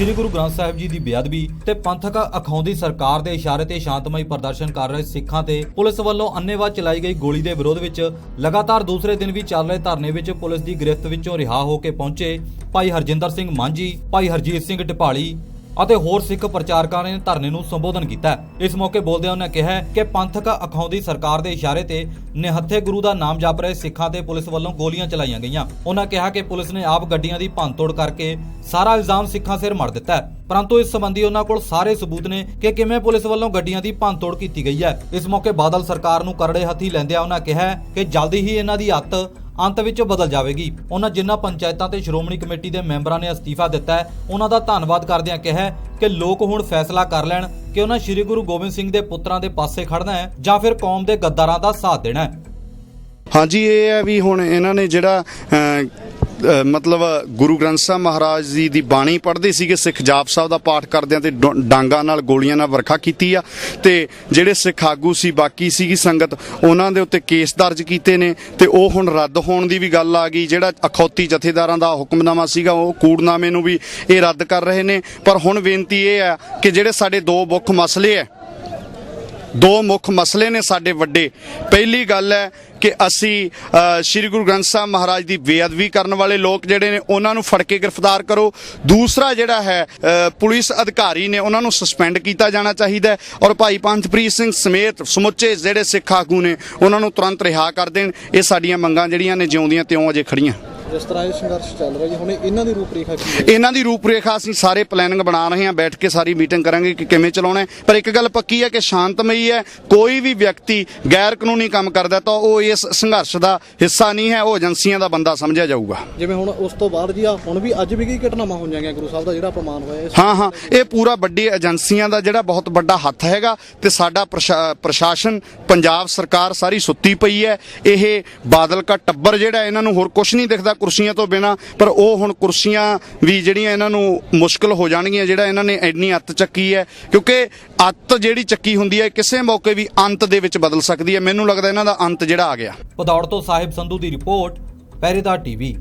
ਸ੍ਰੀ ਗੁਰੂ ਗ੍ਰੰਥ ਸਾਹਿਬ ਜੀ ਦੀ ਬੇਅਦਬੀ ਤੇ ਪੰਥਕ ਅਖਾਉਂਦੀ ਸਰਕਾਰ ਦੇ ਇਸ਼ਾਰੇ ਤੇ ਸ਼ਾਂਤਮਈ ਪ੍ਰਦਰਸ਼ਨ ਕਰ ਰਹੇ ਸਿੱਖਾਂ ਤੇ ਪੁਲਿਸ ਵੱਲੋਂ ਅੰਨ੍ਹੇਵਾਹ ਚਲਾਈ ਗਈ ਗੋਲੀ ਦੇ ਵਿਰੋਧ ਵਿੱਚ ਲਗਾਤਾਰ ਦੂਸਰੇ ਦਿਨ ਵੀ ਚੱਲ ਰਹੇ ਧਰਨੇ ਵਿੱਚ ਪੁਲਿਸ ਦੀ ਗ੍ਰਿਫਤ ਵਿੱਚੋਂ ਰਿਹਾ ਹੋ ਕੇ ਪਹੁੰਚੇ ਭਾਈ ਹਰਜਿੰਦਰ ਸਿੰਘ ਮਾਂਝੀ, ਭਾਈ ਹਰਜੀਤ ਸਿੰਘ ਢਿਪਾਲੀ ਅਤੇ ਹੋਰ ਸਿੱਖ ਪ੍ਰਚਾਰਕਾਂ ਨੇ ਧਰਨੇ ਨੂੰ ਸੰਬੋਧਨ ਕੀਤਾ। ਇਸ ਮੌਕੇ ਬੋਲਦਿਆਂ ਉਹਨਾਂ ਕਿਹਾ ਕਿ ਪੰਥਕ ਅਖਾਉਂਦੀ ਸਰਕਾਰ ਦੇ ਇਸ਼ਾਰੇ ਤੇ ਨਿਹੱਥੇ ਗੁਰੂ ਦਾ ਨਾਮ ਜਪ ਰਹੇ ਸਿੱਖਾਂ ਤੇ ਪੁਲਿਸ ਵੱਲੋਂ ਗੋਲੀਆਂ ਚਲਾਈਆਂ ਗਈਆਂ। ਉਹਨਾਂ ਕਿਹਾ ਕਿ ਪੁਲਿਸ ਨੇ ਆਪ ਗੱਡੀਆਂ ਦੀ ਭੰਨਤੋੜ ਕਰਕੇ ਸਾਰਾ ਇਲਜ਼ਾਮ ਸਿੱਖਾਂ ਸਿਰ ਮੜ ਦਿੱਤਾ ਹੈ। ਪਰੰਤੂ ਇਸ ਸੰਬੰਧੀ ਉਹਨਾਂ ਕੋਲ ਸਾਰੇ ਸਬੂਤ ਨੇ ਕਿ ਕਿਵੇਂ ਪੁਲਿਸ ਵੱਲੋਂ ਗੱਡੀਆਂ ਦੀ ਭੰਨਤੋੜ ਕੀਤੀ ਗਈ ਹੈ। ਇਸ ਮੌਕੇ ਬਾਦਲ ਸਰਕਾਰ ਨੂੰ ਕਰੜੇ ਹੱਥੀ ਲੈਂਦਿਆਂ ਉਹਨਾਂ ਕਿਹਾ ਕਿ ਜਲਦੀ ਹੀ ਇਹਨਾਂ ਦੀ ਅੱਤ ਅੰਤ ਵਿੱਚ ਬਦਲ ਜਾਵੇਗੀ। ਉਹਨਾਂ ਜਿਨ੍ਹਾਂ ਪੰਚਾਇਤਾਂ ਤੇ ਸ਼੍ਰੋਮਣੀ ਕਮੇਟੀ ਦੇ ਮੈਂਬਰਾਂ ਨੇ ਅਸਤੀਫਾ ਦਿੱਤਾ ਹੈ, ਉਹਨਾਂ ਦਾ ਧੰਨਵਾਦ ਕਰਦਿਆਂ ਕਿਹਾ ਕਿ ਲੋਕ ਹੁਣ ਫੈਸਲਾ ਕਰ ਲੈਣ ਕਿ ਉਹਨਾਂ ਸ੍ਰੀ ਗੁਰੂ ਗੋਬਿੰਦ ਸਿੰਘ ਦੇ ਪੁੱਤਰਾਂ ਦੇ ਪਾਸੇ ਖੜਨਾ ਹੈ ਜਾਂ ਫਿਰ ਕੌਮ ਦੇ ਗੱਦਾਰਾਂ ਦਾ ਸਾਥ ਦੇਣਾ ਹੈ। ਹਾਂਜੀ, ਇਹ ਹੈ ਵੀ ਹੁਣ ਇਹਨਾਂ ਨੇ ਜਿਹੜਾ ਮਤਲਬ ਗੁਰੂ ਗ੍ਰੰਥ ਸਾਹਿਬ ਮਹਾਰਾਜ ਜੀ ਦੀ ਬਾਣੀ ਪੜ੍ਹਦੇ ਸੀਗੇ, ਸਿੱਖ ਜਾਪ ਸਾਹਿਬ ਦਾ ਪਾਠ ਕਰਦਿਆਂ ਤੇ ਡੋ- ਡਾਂਗਾਂ ਨਾਲ ਗੋਲੀਆਂ ਨਾਲ ਵਰਖਾ ਕੀਤੀ ਆ। ਤੇ ਜਿਹੜੇ ਸਿੱਖ ਆਗੂ ਸੀ, ਬਾਕੀ ਸੀਗੀ ਸੰਗਤ, ਉਹਨਾਂ ਦੇ ਉੱਤੇ ਕੇਸ ਦਰਜ ਕੀਤੇ ਨੇ। ਤੇ ਉਹ ਹੁਣ ਰੱਦ ਹੋਣ ਦੀ ਵੀ ਗੱਲ ਆ ਗਈ। ਜਿਹੜਾ ਅਖੌਤੀ ਜਥੇਦਾਰਾਂ ਦਾ ਹੁਕਮਨਾਮਾ ਸੀਗਾ, ਉਹ ਕੂੜਨਾਮੇ ਨੂੰ ਵੀ ਇਹ ਰੱਦ ਕਰ ਰਹੇ ਨੇ। ਪਰ ਹੁਣ ਬੇਨਤੀ ਇਹ ਆ ਕਿ ਜਿਹੜੇ ਸਾਡੇ ਦੋ ਮੁੱਖ ਮਸਲੇ ਆ ਦੋ ਮੁੱਖ ਮਸਲੇ ਨੇ ਸਾਡੇ ਵੱਡੇ। ਪਹਿਲੀ ਗੱਲ ਹੈ ਕਿ ਅਸੀਂ ਸ੍ਰੀ ਗੁਰੂ ਗ੍ਰੰਥ ਸਾਹਿਬ ਮਹਾਰਾਜ ਦੀ ਬੇਅਦਬੀ ਕਰਨ ਵਾਲੇ ਲੋਕ ਜਿਹੜੇ ਨੇ, ਉਹਨਾਂ ਨੂੰ ਫੜ ਕੇ ਗ੍ਰਿਫਤਾਰ ਕਰੋ। ਦੂਸਰਾ ਜਿਹੜਾ ਹੈ ਪੁਲਿਸ ਅਧਿਕਾਰੀ ਨੇ ਉਹਨਾਂ ਨੂੰ ਸਸਪੈਂਡ ਕੀਤਾ ਜਾਣਾ ਚਾਹੀਦਾ ਔਰ ਭਾਈ ਪੰਥਪ੍ਰੀਤ ਸਿੰਘ ਸਮੇਤ ਸਮੁੱਚੇ ਜਿਹੜੇ ਸਿੱਖ ਆਗੂ ਨੇ, ਉਹਨਾਂ ਨੂੰ ਤੁਰੰਤ ਰਿਹਾ ਕਰ ਦੇਣ। ਇਹ ਸਾਡੀਆਂ ਮੰਗਾਂ ਜਿਹੜੀਆਂ ਨੇ, ਜਿਉਂਦੀਆਂ ਤਿਉਂ ਅਜੇ ਖੜੀਆਂ ਜਿਸ ਤਰ੍ਹਾਂ ਇਹ ਸੰਘਰਸ਼ ਚੱਲ ਰਿਹਾ ਜੀ ਹੁਣ ਇਹਨਾਂ ਦੀ ਰੂਪਰੇਖਾ ਕੀ ਹੈ? ਇਹਨਾਂ ਦੀ ਰੂਪਰੇਖਾ ਅਸੀਂ ਸਾਰੇ ਪਲੈਨਿੰਗ ਬਣਾ ਰਹੇ ਹਾਂ ਬੈਠ ਕੇ ਸਾਰੀ ਮੀਟਿੰਗ ਕਰਾਂਗੇ ਕਿ ਕਿਵੇਂ ਚਲਾਉਣਾ ਹੈ। ਪਰ ਇੱਕ ਗੱਲ ਪੱਕੀ ਹੈ ਕਿ ਸ਼ਾਂਤਮਈ ਹੈ ਕੋਈ ਵੀ ਵਿਅਕਤੀ ਗੈਰ ਕਾਨੂੰਨੀ ਕੰਮ ਕਰਦਾ ਤਾਂ ਉਹ ਇਸ ਸੰਘਰਸ਼ ਦਾ ਹਿੱਸਾ ਨਹੀਂ ਹੈ ਉਹ ਏਜੰਸੀਆਂ ਦਾ ਬੰਦਾ ਸਮਝਿਆ ਜਾਊਗਾ। ਜਿਵੇਂ ਹੁਣ ਉਸ ਤੋਂ ਬਾਅਦ ਜੀ ਆ ਹੁਣ ਵੀ ਅੱਜ ਵੀ ਕਈ ਘਟਨਾਵਾਂ ਹੋਈਆਂ ਗਈਆਂ ਗੁਰੂ ਸਾਹਿਬ ਦਾ ਜਿਹੜਾ ਅਪਮਾਨ ਹੋਇਆ ਇਸ ਹਾਂ ਹਾਂ ਇਹ ਪੂਰਾ ਵੱਡੀ ਏਜੰਸੀਆਂ ਦਾ ਜਿਹੜਾ ਬਹੁਤ ਵੱਡਾ ਹੱਥ ਹੈਗਾ ਤੇ ਸਾਡਾ ਪ੍ਰਸ਼ਾ- ਪ੍ਰਸ਼ਾਸਨ ਪੰਜਾਬ ਸਰਕਾਰ ਸਾਰੀ ਸੁੱਤੀ ਪਈ ਹੈ। ਇਹ ਬਾਦਲ ਕਾ ਟੱਬਰ ਜਿਹੜਾ ਇਹਨਾਂ ਨੂੰ ਹੋਰ ਕੁਝ ਨਹੀਂ ਦਿਖਦਾ। ਕੁਰਸੀਆਂ ਤੋਂ ਬਿਨਾ, ਪਰ ਉਹ ਹੁਣ ਕੁਰਸੀਆਂ ਵੀ ਜਿਹੜੀਆਂ ਇਹਨਾਂ ਨੂੰ ਮੁਸ਼ਕਲ ਹੋ ਜਾਣਗੀਆਂ, ਜਿਹੜਾ ਇਹਨਾਂ ਨੇ ਇੰਨੀ ਅੱਤ ਚੱਕੀ ਹੈ, ਕਿਉਂਕਿ ਅੱਤ ਜਿਹੜੀ ਚੱਕੀ ਹੁੰਦੀ ਹੈ ਕਿਸੇ ਮੌਕੇ ਵੀ ਅੰਤ ਦੇ ਵਿੱਚ ਬਦਲ ਸਕਦੀ ਹੈ। ਮੈਨੂੰ ਲੱਗਦਾ ਇਹਨਾਂ ਦਾ ਅੰਤ ਜਿਹੜਾ ਆ ਗਿਆ। ਪਦੌੜ ਤੋਂ ਸਾਹਿਬ ਸੰਧੂ ਦੀ ਰਿਪੋਰਟ ਪਹਿਰੇਦਾਰ ਟੀਵੀ।